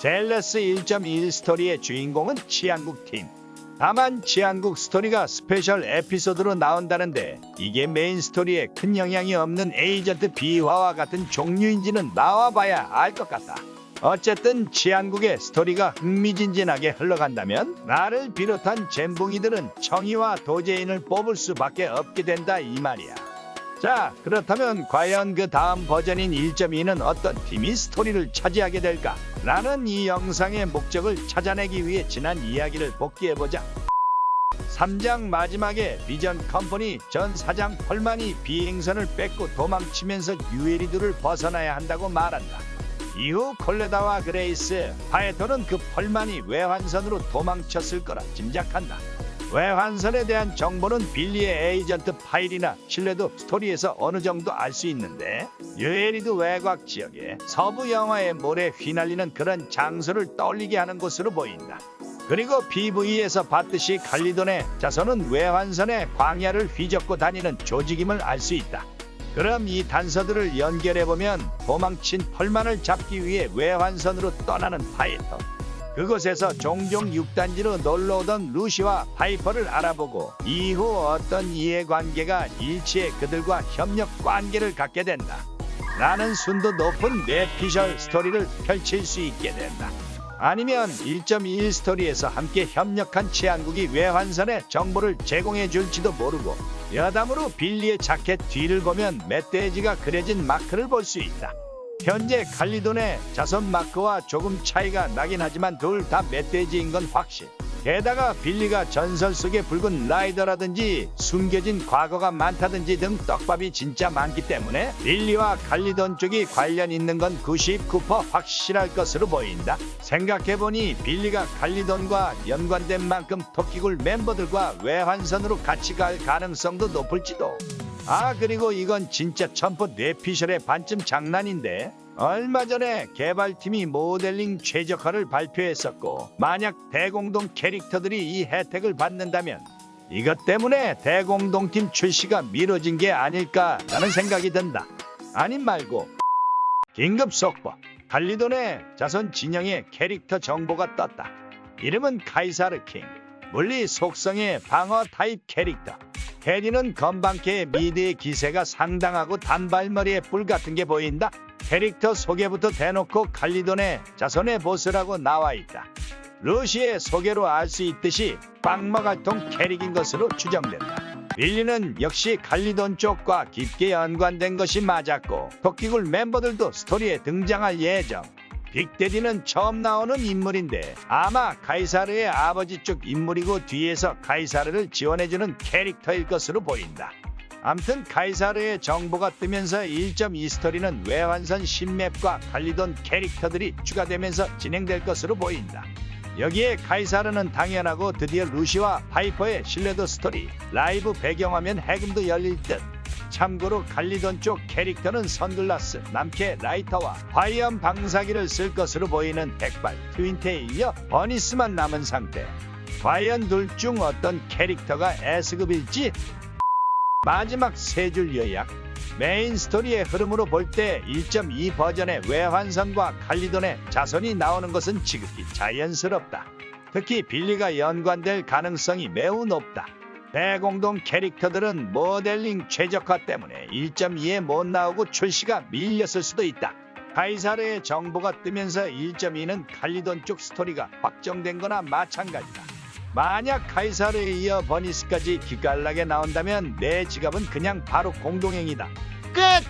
젤레스 1.1 스토리의 주인공은 치안국 팀. 다만 치안국 스토리가 스페셜 에피소드로 나온다는데 이게 메인 스토리에 큰 영향이 없는 에이전트 비화와 같은 종류인지는 나와봐야 알 것 같다. 어쨌든 치안국의 스토리가 흥미진진하게 흘러간다면 나를 비롯한 잼붕이들은 청이와 도제인을 뽑을 수밖에 없게 된다 이 말이야. 자 그렇다면 과연 그 다음 버전인 1.2는 어떤 팀이 스토리를 차지하게 될까? 라는 이 영상의 목적을 찾아내기 위해 지난 이야기를 복귀해보자. 3장 마지막에 비전 컴퍼니 전 사장 펄만이 비행선을 뺏고 도망치면서 유에리드를 벗어나야 한다고 말한다. 이후 콜레다와 그레이스, 파에토는 그 펄만이 외환선으로 도망쳤을 거라 짐작한다. 외환선에 대한 정보는 빌리의 에이전트 파일이나 신뢰도 스토리에서 어느 정도 알 수 있는데 유에리드 외곽 지역에 서부 영화의 모래 휘날리는 그런 장소를 떠올리게 하는 곳으로 보인다. 그리고 PV에서 봤듯이 칼리돈의 자손은 외환선의 광야를 휘젓고 다니는 조직임을 알 수 있다. 그럼 이 단서들을 연결해보면 도망친 펄만을 잡기 위해 외환선으로 떠나는 파이터. 그곳에서 종종 6단지로 놀러오던 루시와 파이퍼를 알아보고 이후 어떤 이해관계가 일치해 그들과 협력 관계를 갖게 된다. 나는 순도 높은 뇌피셜 스토리를 펼칠 수 있게 된다. 아니면 1.21 스토리에서 함께 협력한 치안국이 외환선에 정보를 제공해 줄지도 모르고 여담으로 빌리의 자켓 뒤를 보면 멧돼지가 그려진 마크를 볼 수 있다. 현재 칼리돈의 자선 마크와 조금 차이가 나긴 하지만 둘 다 멧돼지인 건 확실. 게다가 빌리가 전설 속의 붉은 라이더라든지 숨겨진 과거가 많다든지 등 떡밥이 진짜 많기 때문에 빌리와 칼리돈 쪽이 관련 있는 건 99% 확실할 것으로 보인다. 생각해보니 빌리가 칼리돈과 연관된 만큼 토끼굴 멤버들과 외환선으로 같이 갈 가능성도 높을지도. 아 그리고 이건 진짜 첨포 뇌피셜의 반쯤 장난인데 얼마 전에 개발팀이 모델링 최적화를 발표했었고 만약 대공동 캐릭터들이 이 혜택을 받는다면 이것 때문에 대공동팀 출시가 미뤄진 게 아닐까라는 생각이 든다. 아님 말고 긴급 속보 갈리돈의 자손 진영의 캐릭터 정보가 떴다. 이름은 카이사르 킹 물리 속성의 방어 타입 캐릭터 캐리는 건방캐의 미드의 기세가 상당하고 단발머리에 뿔 같은 게 보인다. 캐릭터 소개부터 대놓고 칼리돈의 자손의 보스라고 나와 있다. 루시의 소개로 알 수 있듯이 빵마갈통 캐릭인 것으로 추정된다. 빌리는 역시 칼리돈 쪽과 깊게 연관된 것이 맞았고 토끼굴 멤버들도 스토리에 등장할 예정. 빅데디는 처음 나오는 인물인데 아마 카이사르의 아버지 쪽 인물이고 뒤에서 카이사르를 지원해주는 캐릭터일 것으로 보인다. 암튼 카이사르의 정보가 뜨면서 1.2 스토리는 외환선 신맵과 칼리돈 캐릭터들이 추가되면서 진행될 것으로 보인다. 여기에 카이사르는 당연하고 드디어 루시와 파이퍼의 신뢰도 스토리, 라이브 배경화면 해금도 열릴 듯. 참고로 갈리던 쪽 캐릭터는 선글라스, 남캐 라이터와 화이엄 방사기를 쓸 것으로 보이는 백발 트윈테일이어 버니스만 남은 상태. 과연 둘 중 어떤 캐릭터가 S급일지? 마지막 세 줄 요약. 메인 스토리의 흐름으로 볼 때 1.2 버전의 외환선과 칼리돈의 자손이 나오는 것은 지극히 자연스럽다. 특히 빌리가 연관될 가능성이 매우 높다. 대공동 캐릭터들은 모델링 최적화 때문에 1.2에 못 나오고 출시가 밀렸을 수도 있다. 카이사르의 정보가 뜨면서 1.2는 칼리돈 쪽 스토리가 확정된 거나 마찬가지다. 만약 카이사르에 이어 버니스까지 기깔나게 나온다면 내 지갑은 그냥 바로 공동행이다. 끝!